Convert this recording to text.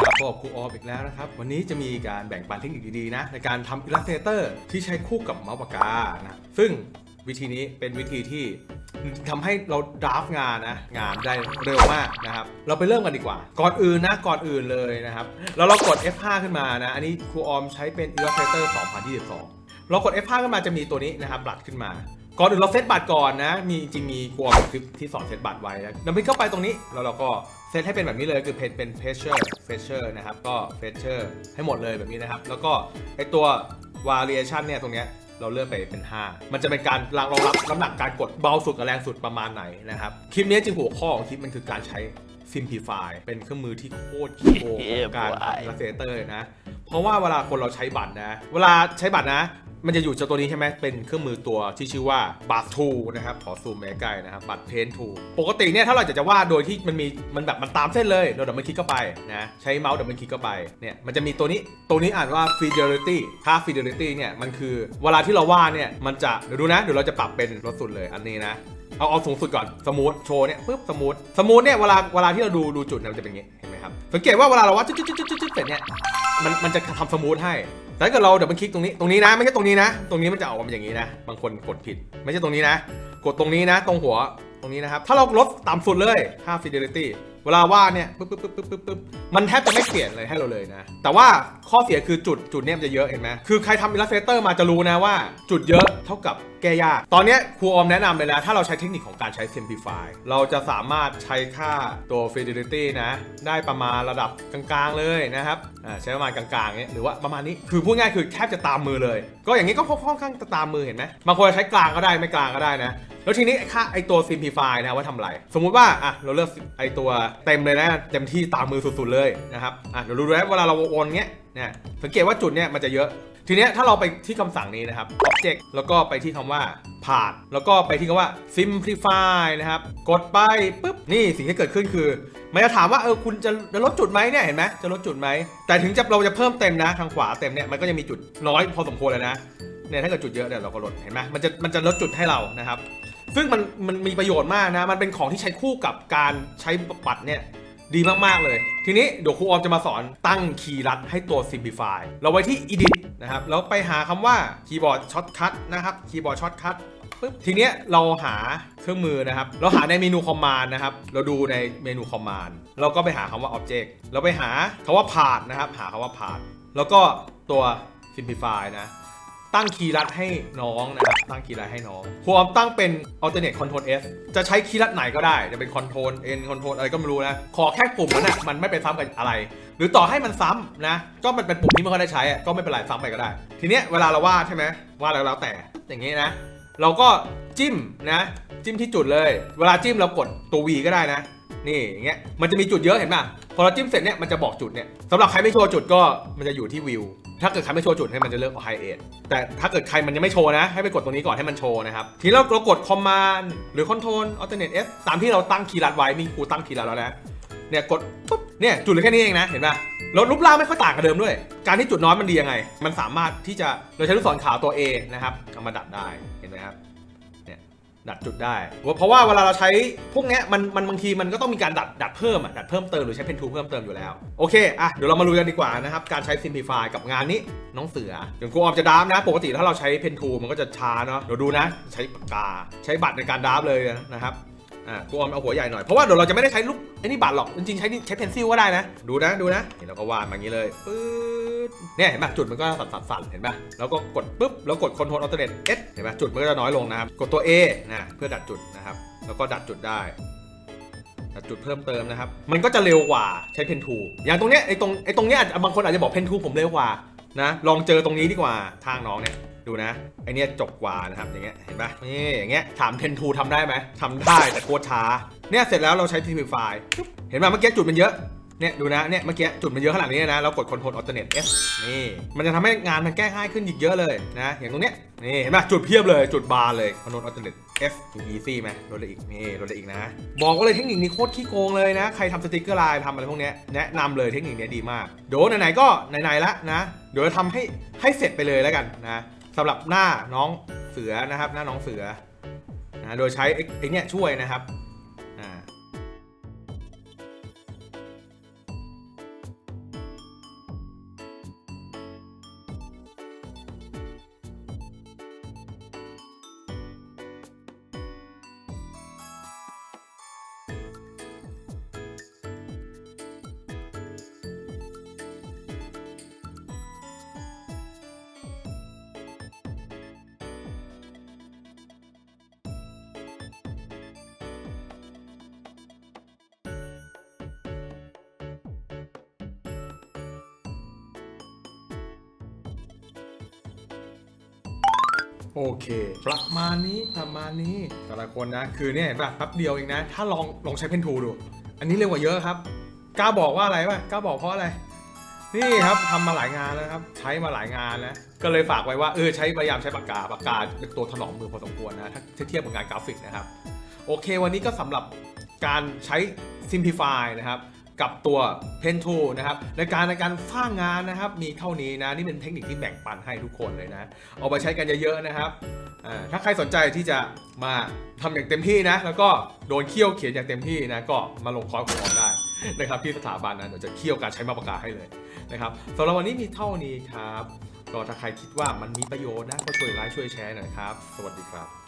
ครับพบครูออมอีกแล้วนะครับ วันนี้จะมีการแบ่งปันเทคนิคดีๆนะ ในการทำ Illustrator ที่ใช้คู่กับเมาส์ปากกานะซึ่งวิธีนี้เป็นวิธีที่ทำให้เราดราฟงานนะงานได้เร็วมากนะครับ เราไปเริ่มกันดีกว่า ก่อนอื่นนะก่อนอื่นเลยนะครับ แล้วเรากด F5 ขึ้นมานะ อันนี้ครูออมใช้เป็น Illustrator 2022 เรากด F5 ขึ้นมาจะมีตัวนี้นะครับบัตรขึ้นมา ก่อนอื่นเราเซตบัตรก่อนนะ มีจริงมีครูออมคลิปที่สอนเซตบัตรไว้นะเราไปเข้าไปตรงนี้แล้วเราก็เซตให้เป็นแบบนี้เลยคือเป็นเป็น pressure pressure นะครับก็ pressure ให้หมดเลยแบบนี้นะครับ แล้วก็ไอตัว variation เนี่ยตรงเนี้ยเราเลื่อนไปเป็น 5 มันจะเป็นการรองรับน้ำหนักการกดเบาสุดกับแรงสุดประมาณไหนนะครับ คลิปนี้จริงหัวข้อของคลิปมันคือการใช้ simplify เป็นเครื่องมือที่โคตรขี้โกงของการทำ illustrator เลยนะ เพราะว่าเวลาคนเราใช้บัตรนะ เวลาใช้บัตรนะ มันจะอยู่เจ้าตัวนี้ใช่ไหมเป็นเครื่องมือตัวที่ชื่อว่าบัตรทูนะครับ ขอซูมไปใกล้ๆนะครับบัตรเพนทูปกติเนี่ยถ้าเราจะจะวาดโดยที่มันมีมันแบบมันตามเส้นเลยเราดับเบิลคลิกเข้าไปนะใช้เมาส์ดับเบิลคลิกเข้าไปเนี่ยมันจะมีตัวนี้ตัวนี้อ่านว่า fidelity ค่า fidelity เนี่ยมันคือเวลาที่เราวาดเนี่ยมันจะเดี๋ยวดูนะเดี๋ยวเราจะปรับเป็นลดสุดเลยอันนี้นะเอาเอาสูงสุดก่อนสมูทโชว์เนี่ยปุ๊บสมูทสมูทเนี่ยเวลาเวลาที่เราดูดูจุดเนี่ยมันจะเป็นอย่างงี้เห็นไหมครับสังเกตว่าเวลาเราวาดจุดจุดจุดจุดจุดเสร็จเนี่ยมันมันจะทำสมูทให้แต่ถ้าเกิดเราเดี๋ยวมันคลิกตรงนี้ตรงนี้นะไม่ใช่ตรงนี้นะ ตรงนี้มันจะออกมาเป็นอย่างนี้นะ บางคนกดผิด ไม่ใช่ตรงนี้นะ กดตรงนี้นะ ตรงหัว ตรงนี้นะครับ ถ้าเราลดต่ำสุดเลยค่า fidelity เวลาวาดเนี่ยปึ๊บปึ๊บปึ๊บปึ๊บปึ๊บปึ๊บมันแทบจะไม่เปลี่ยนเลยให้เราเลยนะ แต่ว่าข้อเสียคือจุดจุดเนี่ยมันจะเยอะเห็นไหมคือใครทำ Illustrator มาจะรู้นะว่า จุดเยอะเท่ากับแก้ยาก ตอนนี้ครูออมแนะนำเลยนะ ถ้าเราใช้เทคนิคของการใช้ simplify เราจะสามารถใช้ค่าตัว fidelity นะ ได้ประมาณระดับกลางๆเลยนะครับอ่าใช้ประมาณกลางๆเนี้ยหรือว่าประมาณนี้คือพูดง่ายคือแทบจะตามมือเลย ก็อย่างนี้ก็ค่อนข้างจะตามมือเห็นไหมบางคนใช้กลางก็ได้ไม่กลางก็ได้นะ แล้วทีนี้ค่าไอตัว simplify นะว่าทำอะไร สมมุติว่าอะเราเลือกไอตัวเต็มเลยนะเต็มที่ตามมือสุดๆเลยนะครับอะเดี๋ยวดูนะเวลาเราวนเงี้ยเนี่ยสังเกตว่าจุดเนี้ยมันจะเยอะ ทีเนี้ยถ้าเราไปที่คำสั่งนี้นะครับ object แล้วก็ไปที่คำว่าผ่านแล้วก็ไปที่คำว่า simplify นะครับ กดไปปุ๊บนี่สิ่งที่เกิดขึ้นคือมันจะถามว่าเออคุณจะจะลดจุดไหมเนี่ยเห็นไหมจะลดจุดไหมแต่ถึงจะเราจะเพิ่มเต็มนะ ทางขวาเต็มเนี่ยมันก็จะมีจุดน้อยพอสมควรเลยนะเนี่ยถ้าเกิดจุดเยอะเนี่ยเราก็ลดเห็นไหมมันจะมันจะลดจุดให้เรานะครับ ซึ่งมันมันมีประโยชน์มากนะ มันเป็นของที่ใช้คู่กับการใช้บัตรเนี่ยดีมาก ๆ เลย ทีนี้เดี๋ยวครูออมจะมาสอนตั้งคีย์ลัดให้ตัว simplify เราไว้ที่ edit นะครับ แล้วไปหาคำว่าคีย์บอร์ดช็อตคัทนะครับ คีย์บอร์ดช็อตคัทปึ๊บ ทีเนี้ยเราหาเครื่องมือนะครับ เราหาในเมนูคอมมานด์นะครับ เราดูในเมนูคอมมานด์เราก็ไปหาคำว่า object เราไปหาคำว่า part นะครับ หาคำว่า part แล้วก็ตัว simplify นะ ตั้งคีย์ลัดให้น้องนะครับ ตั้งคีย์ลัดให้น้องครูอมตั้งเป็น alternate control S จะใช้คีย์ลัดไหนก็ได้ จะเป็น control N control อะไรก็ไม่รู้นะ ขอแค่ปุ่มนั้นน่ะมันไม่ไปซ้ำกับอะไร หรือต่อให้มันซ้ำนะ ก็มันเป็นปุ่มที่ไม่ค่อยได้ใช้อะก็ไม่เป็นไรซ้ำไปก็ได้ ทีเนี้ยเวลาเราวาดใช่ไหมวาดแล้วแล้วแต่ อย่างงี้นะ เราก็จิ้มนะ จิ้มที่จุดเลย เวลาจิ้มเรากดตัว V ก็ได้นะนี่อย่างเงี้ยมันจะมีจุดเยอะเห็นป่ะพอเราจิ้มเสร็จเนี่ยมันจะบอกจุดเนี่ยสำหรับใครไม่โชว์จุดก็มันจะอยู่ที่วิว ถ้าเกิดใครไม่โชว์จุดให้มันจะเลือกไฮเอทแต่ถ้าเกิดใครมันยังไม่โชว์นะ ให้ไปกดตรงนี้ก่อนให้มันโชว์นะครับ ทีนี้เราเรากดคอมมานหรือคอนโทรลอัลเทอร์เนทเอฟตามที่เราตั้งคีย์ลัดไว้มีครูตั้งคีย์ลัดแล้วนะเนี่ยกดปุ๊บเนี่ยจุดเหลือแค่นี้เองนะเห็นป่ะแล้วรูปร่างไม่ค่อยต่างกับเดิมด้วย การที่จุดน้อยมันดียังไง มันสามารถที่จะเราใช้ลูกศรขาวตัว A นะครับเอามาดัดได้เห็นไหมครับ ดัดจุดได้ เพราะว่าเวลาเราใช้พวกเนี้ยมันมันบางทีมันก็ต้องมีการดัดดัดเพิ่มอะดัดเพิ่มเติมหรือใช้เพนทูเพิ่มเติมอยู่แล้ว โอเคอะเดี๋ยวเรามาลุยกันดีกว่านะครับการใช้ simplify กับงานนี้น้องเสือเดี๋ยวกูออมจะดราฟนะ ปกติถ้าเราใช้เพนทูมันก็จะช้าเนาะเดี๋ยวดูนะ ใช้ปากกาใช้บัตรในการดราฟเลยนะครับอะครูออมเอาหัวใหญ่หน่อยเพราะว่าเดี๋ยวเราจะไม่ได้ใช้ลูกไอ้นี่บัตรหรอกจริงๆใช้ใช้เพนซิลก็ได้นะ ดูนะดูนะนี่เราก็วาดมาอย่างนี้เลยปึ๊ด เนี่ยเห็นป่ะจุดมันก็สั่นๆเห็นป่ะแล้วก็กดปุ๊บแล้วกด Ctrl Alternate S เอสเห็นป่ะจุดมันก็จะน้อยลงนะครับกดตัว A นะเพื่อดัดจุดนะครับแล้วก็ดัดจุดได้ดัดจุดเพิ่มเติมนะครับ มันก็จะเร็วกว่าใช้เพนทูอย่างตรงเนี้ยไอ้ตรงไอ้ตรงเนี้ยอาจจะบางคนอาจจะบอกเพนทูผมเร็วกว่านะ ลองเจอตรงนี้ดีกว่าทางน้องเนี่ยดูนะไอเนี้ยจบกว่านะครับอย่างเงี้ยเห็นปะนี่อย่างเงี้ยถามเพนทูทำได้ไหมทำได้แต่โคตรช้าเนี่ยเสร็จแล้วเราใช้ simplify ปุ๊บเห็นไหมเมื่อกี้จุดมันเยอะ เนี่ยดูนะเนี่ยเมื่อกี้จุดมันเยอะขนาดนี้นะเรากด Ctrl Alternate S นี่มันจะทำให้งานมันแก้ง่ายขึ้นอีกเยอะเลยนะ อย่างตรงเนี้ยนี่เห็นไหมจุดเพียบเลยจุดบาร์เลย Ctrl Alternate F ดู easy ไหมลดเลยอีกนี่ลดเลยอีกนะ บอกว่าเลยเทคนิคนี้โคตรขี้โกงเลยนะ ใครทำสติกเกอร์ไลน์ทำอะไรพวกเนี้ยแนะนำเลยเทคนิคนี้ดีมากเดี๋ยวไหนๆก็ไหนๆละนะเดี๋ยวจะทำให้ให้เสร็จไปเลยแล้วกันนะสำหรับหน้าน้องเสือนะครับหน้าน้องเสือนะโดยใช้ไอ้ไอ้เนี่ยช่วยนะครับ โอเค ประมาณนี้ประมาณนี้แต่ละคนนะ คือเนี่ยแบบแป๊บเดียวเองนะ ถ้าลองลองใช้เพนทูดู อันนี้เร็วกว่าเยอะครับกล้าบอกว่าอะไรป่ะกล้าบอกเพราะอะไร นี่ครับทำมาหลายงานแล้วครับ ใช้มาหลายงานแล้วก็เลยฝากไว้ว่าเออใช้พยายามใช้ปากกาปากกาเป็นตัวถนอมมือพอสมควรนะถ้าเทียบกับงานกราฟิกนะครับ โอเค วันนี้ก็สำหรับการใช้ Simplify นะครับ กับตัว Pen Tool นะครับในการในการสร้างงานนะครับ มีเท่านี้นะนี่เป็นเทคนิคที่แบ่งปันให้ทุกคนเลยนะ เอาไปใช้กันเยอะๆนะครับถ้าใครสนใจที่จะมาทำอย่างเต็มที่นะ แล้วก็โดนเคี่ยวเขียนอย่างเต็มที่นะก็มาลงคอร์สของผมได้นะครับที่สถาบันนะเดี๋ยวจะเคี่ยวการใช้มาปากกาให้เลยนะครับสำหรับวันนี้มีเท่านี้ครับก็ถ้าใครคิดว่ามันมีประโยชน์นะก็ช่วยไลค์ช่วยแชร์หน่อยครับ สวัสดีครับ